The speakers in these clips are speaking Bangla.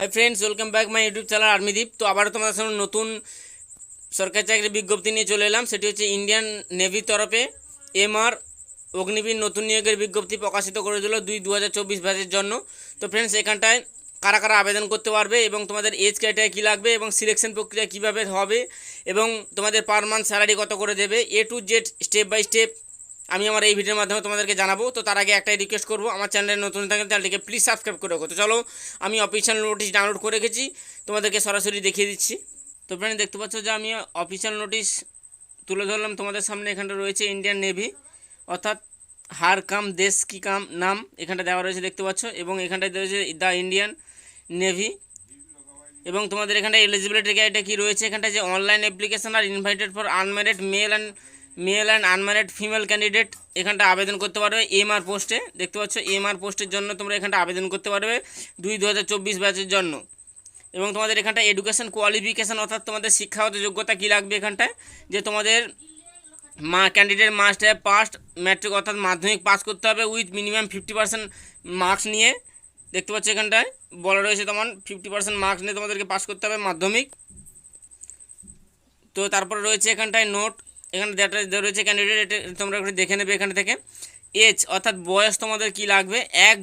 Hi friends welcome back my YouTube channel আর্মিদীপ তো আবারও তোমাদের সামনে নতুন সরকারি চাকরির বিজ্ঞপ্তি নিয়ে চলে এলাম। সেটি হচ্ছে ইন্ডিয়ান নেভির তরফে এমআর অগ্নিবীর নতুন নিয়োগের বিজ্ঞপ্তি প্রকাশিত করে দিল দুই দু হাজার চব্বিশ ব্যাচের জন্য। তো ফ্রেন্ডস এখানটায় কারা কারা আবেদন করতে পারবে এবং তোমাদের এজ ক্রাইটেরিয়া কী লাগবে এবং সিলেকশন প্রক্রিয়া কীভাবে হবে এবং তোমাদের পার মান্থ স্যালারি কত করে দেবে A to Z step by step আমি আমার এই ভিডিওর মাধ্যমে তোমাদেরকে জানাব। তো তার আগে একটাই রিকোয়েস্ট করব, আমার চ্যানেলে নতুন থাকলে চ্যানেলটিকে প্লিজ সাবস্ক্রাইব করে রাখো। তো চলো, আমি অফিসিয়াল নোটিশ ডাউনলোড করে রেখেছি, তোমাদেরকে সরাসরি দেখিয়ে দিচ্ছি। তো ফ্রেন্ড দেখতে পাচ্ছ যে আমি অফিসিয়াল নোটিশ তুলে ধরলাম। তোমাদের সামনে এখানটা রয়েছে ইন্ডিয়ান নেভি অর্থাৎ হার কাম, দেশ কি কাম, নাম এখানটা দেওয়া রয়েছে দেখতে পাচ্ছ, এবং এখানটায় রয়েছে দ্য ইন্ডিয়ান নেভি এবং তোমাদের এখানটা এলিজিবিলিটি ক্রাইটেরিয়া কী রয়েছে? এখানটা যে online application R invited for unmarried male and male and unmarried female candidate এখানটা আবেদন করতে পারবে, এমআর পোস্টে। দেখতে পাচ্ছ, এমআর পোস্টের জন্য তোমরা এখানটা আবেদন করতে পারবে দুই দু হাজার চব্বিশ ব্যাচের জন্য। এবং তোমাদের এখানটা এডুকেশন কোয়ালিফিকেশান, অর্থাৎ তোমাদের শিক্ষাগত যোগ্যতা কী লাগবে এখানটায়? যে তোমাদের মা candidate must have passed matric, অর্থাৎ মাধ্যমিক পাস করতে হবে with minimum fifty percent marks নিয়ে। দেখতে পাচ্ছ এখানটায়, বলা রয়েছে তোমার ফিফটি পার্সেন্ট মার্কস নিয়ে তোমাদেরকে পাস করতে হবে মাধ্যমিক। তো তারপরে রয়েছে এখানটায় নোট এখানে দেওয়া রয়েছে ক্যান্ডিডেট তোমরা একটু দেখে নেবে এখান থেকে। এজ অর্থাৎ বয়স তোমাদের কি লাগবে? এক,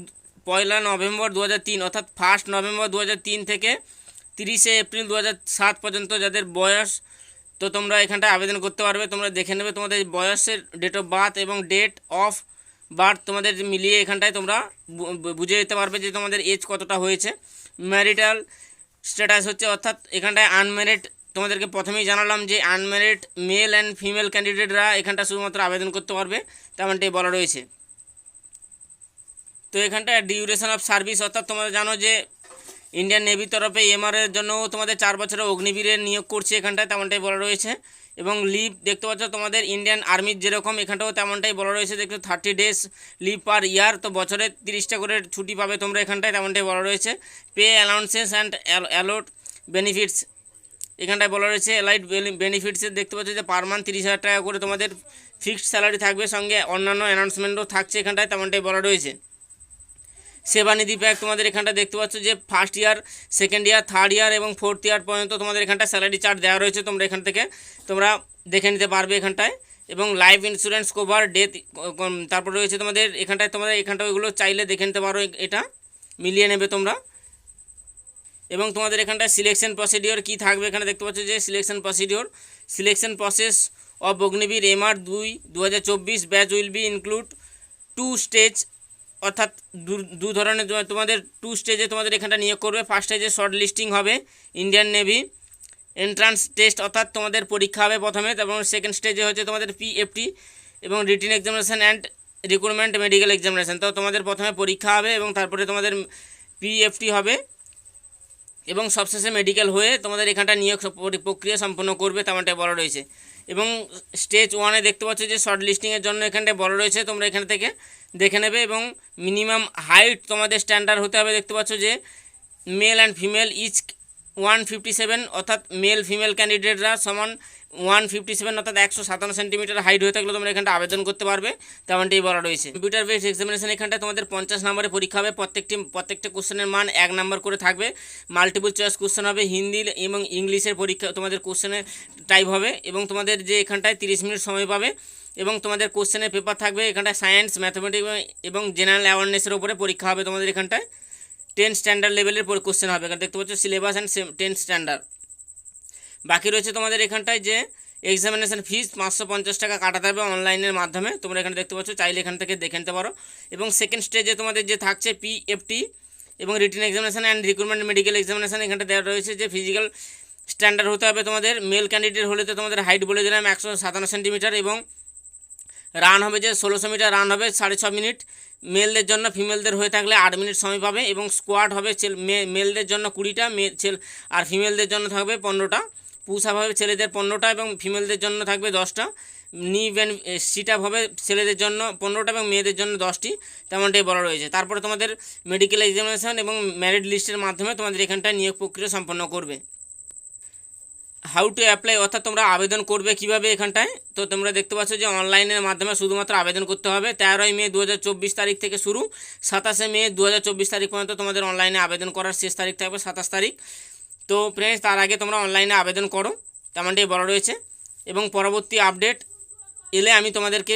পয়লা নভেম্বর দু হাজার তিন, অর্থাৎ ফার্স্ট নভেম্বর দু হাজার তিন থেকে তিরিশে এপ্রিল দু পর্যন্ত যাদের বয়স, তো তোমরা এখানটায় আবেদন করতে পারবে। তোমরা দেখে নেবে তোমাদের বয়সের ডেট অফ বার্থ এবং ডেট অফ বার্থ তোমাদের মিলিয়ে এখানটায় তোমরা বুঝে যেতে পারবে যে তোমাদের এজ কতটা হয়েছে। ম্যারিটাল স্ট্যাটাস হচ্ছে, অর্থাৎ এখানটায় আনম্যারিড তোমাদেরকে প্রথমেই জানালাম যে আনম্যারিড মেল অ্যান্ড ফিমেল ক্যান্ডিডেটরা এখানটা শুধুমাত্র আবেদন করতে পারবে, তেমনটাই বলা রয়েছে। তো এখানটায় ডিউরেশন অফ সার্ভিস অর্থাৎ তোমরা জানো যে ইন্ডিয়ান নেভির তরফে এমআর এর জন্য তোমাদের চার বছরের অগ্নিবীরের নিয়োগ করছে এখানটায়, তেমনটাই বলা রয়েছে। এবং লিভ দেখতে পাচ্ছ তোমাদের ইন্ডিয়ান আর্মির যেরকম এখানটাও তেমনটাই বলা রয়েছে, দেখতে thirty days leave per year তো বছরে তিরিশটা করে ছুটি পাবে তোমরা এখানটায়, তেমনটাই বলা রয়েছে। Pay allowances and allot benefits এখানটায় বলা রয়েছে এলাইট বেনিফিটসের দেখতে পাচ্ছ যে পার মান্থ তিরিশ হাজার টাকা করে তোমাদের ফিক্সড স্যালারি থাকবে, সঙ্গে অন্যান্য অ্যানাউন্সমেন্টও থাকছে এখানটায়, তেমনটাই বলা রয়েছে। সেবানিধি প্যাক তোমাদের এখানটা দেখতে পাচ্ছ যে first year second year third year এবং ফোর্থ ইয়ার পর্যন্ত তোমাদের এখানটা স্যালারি চার্ট দেওয়া রয়েছে, তোমরা এখান থেকে, তোমরা দেখে নিতে পারবে এখানটায়। এবং লাইফ ইন্স্যুরেন্স কভার ডেথ তারপর রয়েছে তোমাদের এখানটায়, তোমাদের এখানটা ওইগুলো চাইলে দেখে নিতে পারো এটা, মিলিয়ে নেবে তোমরা। এবং তোমাদের এখানটায় সিলেকশন প্রসিডিওর কী থাকবে? এখানে দেখতে পাচ্ছ যে selection procedure selection process of Agniveer MR দুই দু batch will be include two stage অর্থাৎ দু ধরনের তোমা- তোমাদের টু স্টেজে তোমাদের এখানটা নিয়োগ করবে। ফার্স্ট স্টেজে শর্ট লিস্টিং হবে ইন্ডিয়ান নেভি এন্ট্রান্স টেস্ট অর্থাৎ তোমাদের পরীক্ষা হবে প্রথমে, এবং সেকেন্ড স্টেজে হচ্ছে তোমাদের পিএফটি এবং written examination and recruitment medical examination তো তোমাদের প্রথমে পরীক্ষা হবে এবং তারপরে তোমাদের পিএফটি হবে। এবং সবশেষে মেডিকেল হয়ে তোমাদের এখানটা নিয়োগ পরি- প্রক্রিয়া সম্পন্ন করবে তেমনটাই বলা রয়েছে। এবং স্টেজ ওয়ানে দেখতে পাচ্ছ যে শর্ট লিস্টিংয়ের জন্য এখানটায় বলা রয়েছে, তোমরা এখান থেকে দেখে নেবে এবং মিনিমাম হাইট তোমাদের স্ট্যান্ডার্ড হতে হবে। দেখতে পাচ্ছ যে male and female each one fifty seven অর্থাৎ মেল ফিমেল ক্যান্ডিডেটরা সমান ওয়ান ফিফটি সেভেন অর্থাৎ একশো সাতান্ন সেন্টিমিটার হাইট হয়ে থাকলে তোমরা এখানটা আবেদন করতে পারবে। তেমনটাই বলা রয়েছে। কম্পিউটার বেসড এক্সামিনেশন এখানটা তোমাদের পঞ্চাশ নম্বরে পরীক্ষা হবে। প্রত্যেকটি, প্রত্যেকটা কোশ্চেনের মান এক নম্বর করে থাকবে। মাল্টিপল চয়েস কোশ্চেন হবে। হিন্দি এবং ইংলিশের পরীক্ষা, তোমাদের কোশ্চেনের টাইপ হবে এবং তোমাদের যে এখানটায় তিরিশ মিনিট সময় পাবে এবং তোমাদের কোশ্চেনের পেপার থাকবে। এখানটায় সায়েন্স ম্যাথমেটিক্স এবং জেনারেল অ্যাওয়ারনেসের উপরে পরীক্ষা হবে তোমাদের এখানটায়। টেন স্ট্যান্ডার্ড লেভেলের কোশ্চেন হবে। এখানে দেখতে পাচ্ছ সিলেবাস অ্যান্ড টেন স্ট্যান্ডার্ড বাকি রয়েছে তোমাদের এখানটায় যে এক্সামিনেশন ফিস পাঁচশো পঞ্চাশ টাকা কাটাতে হবে অনলাইনের মাধ্যমে। তোমরা এখানে দেখতে পাচ্ছ, চাইলে এখান থেকে দেখে নিতে পারো। এবং সেকেন্ড স্টেজে তোমাদের যে থাকছে পিএফটি এবং written examination and recruitment medical examination এখানটা দেওয়া রয়েছে যে ফিজিক্যাল স্ট্যান্ডার্ড হতে হবে তোমাদের। মেল ক্যান্ডিডেট হলে তো তোমাদের হাইট বলে দিলাম একশো সাতান্ন সেন্টিমিটার এবং রান হবে যে ষোলোশো মিটার রান হবে সাড়ে ছ মিনিট মেলদের জন্য ফিমেলদের হয়ে থাকলে আট মিনিট সময় পাবে এবং স্কোয়াড হবে মেলদের জন্য কুড়িটা মে আর ফিমেলদের জন্য থাকবে পনেরোটা। পুশ আপ হবে ছেলেদের পনেরোটা এবং ফিমেলদের জন্য থাকবে দশটা। নি ব্যান সিট হবে ছেলেদের জন্য পনেরোটা এবং মেয়েদের জন্য দশটি, তেমনটাই বলা রয়েছে। তারপরে তোমাদের মেডিকেল এক্সামিনেশন এবং ম্যারিড লিস্টের মাধ্যমে তোমাদের এখানটায় নিয়োগ প্রক্রিয়া সম্পন্ন করবে। হাউ টু অ্যাপ্লাই অর্থাৎ তোমরা আবেদন করবে কীভাবে এখানটায়? তো তোমরা দেখতে পাচ্ছ যে অনলাইনের মাধ্যমে শুধুমাত্র আবেদন করতে হবে। তেরোই মে দু হাজার চব্বিশ তারিখ থেকে শুরু। সাতাশে মে দু হাজার চব্বিশ তারিখ পর্যন্ত তোমাদের অনলাইনে আবেদন করার শেষ তারিখ থাকবে সাতাশ তারিখ। তো ফ্রেন্ডস তার আগে তোমরা অনলাইনে আবেদন করো। তেমনটাই বলা রয়েছে। এবং পরবর্তী আপডেট এলে আমি তোমাদেরকে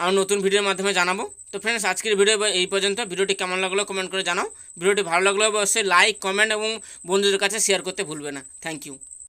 আমার নতুন ভিডিওর মাধ্যমে জানাব। তো ফ্রেন্ডস আজকের ভিডিও এই পর্যন্ত। ভিডিওটি কেমন লাগল কমেন্ট করে জানাও। ভিডিওটি ভালো লাগলে অবশ্যই লাইক কমেন্ট এবং বন্ধুদের কাছে শেয়ার করতে ভুলবে না। Thank you